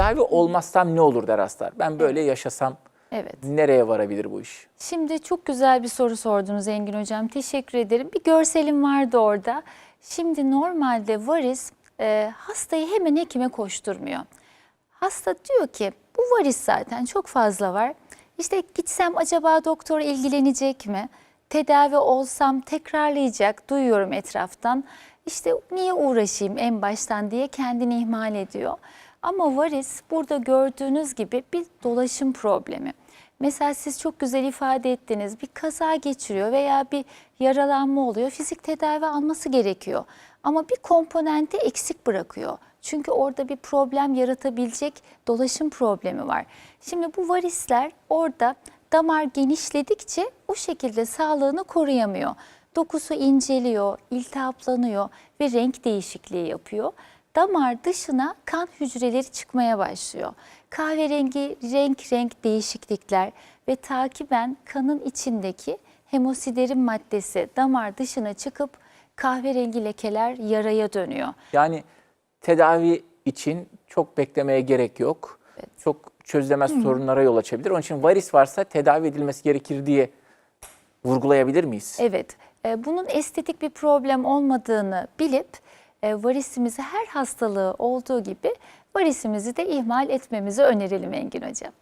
olmazsam ne olur der hastalar. Ben böyle yaşasam Evet. nereye varabilir bu iş? Şimdi çok güzel bir soru sordunuz Engin Hocam. Teşekkür ederim. Bir görselim vardı orada. Şimdi normalde varis e, hastayı hemen hekime koşturmuyor. Hasta diyor ki bu varis zaten çok fazla var. İşte gitsem acaba doktor ilgilenecek mi? Tedavi olsam tekrarlayacak duyuyorum etraftan. İşte niye uğraşayım en baştan diye kendini ihmal ediyor. Ama varis burada gördüğünüz gibi bir dolaşım problemi. Mesela siz çok güzel ifade ettiniz. Bir kaza geçiriyor veya bir yaralanma oluyor. Fizik tedavi alması gerekiyor. Ama bir komponenti eksik bırakıyor. Çünkü orada bir problem yaratabilecek dolaşım problemi var. Şimdi bu varisler orada damar genişledikçe o şekilde sağlığını koruyamıyor. Dokusu inceliyor, iltihaplanıyor ve renk değişikliği yapıyor damar dışına kan hücreleri çıkmaya başlıyor. Kahverengi renk renk değişiklikler ve takiben kanın içindeki hemosiderin maddesi damar dışına çıkıp kahverengi lekeler yaraya dönüyor. Yani tedavi için çok beklemeye gerek yok. Çok çözülemez sorunlara yol açabilir. Onun için varis varsa tedavi edilmesi gerekir diye vurgulayabilir miyiz? Evet, e, bunun estetik bir problem olmadığını bilip varisimizi her hastalığı olduğu gibi varisimizi de ihmal etmemizi önerelim Engin Hocam.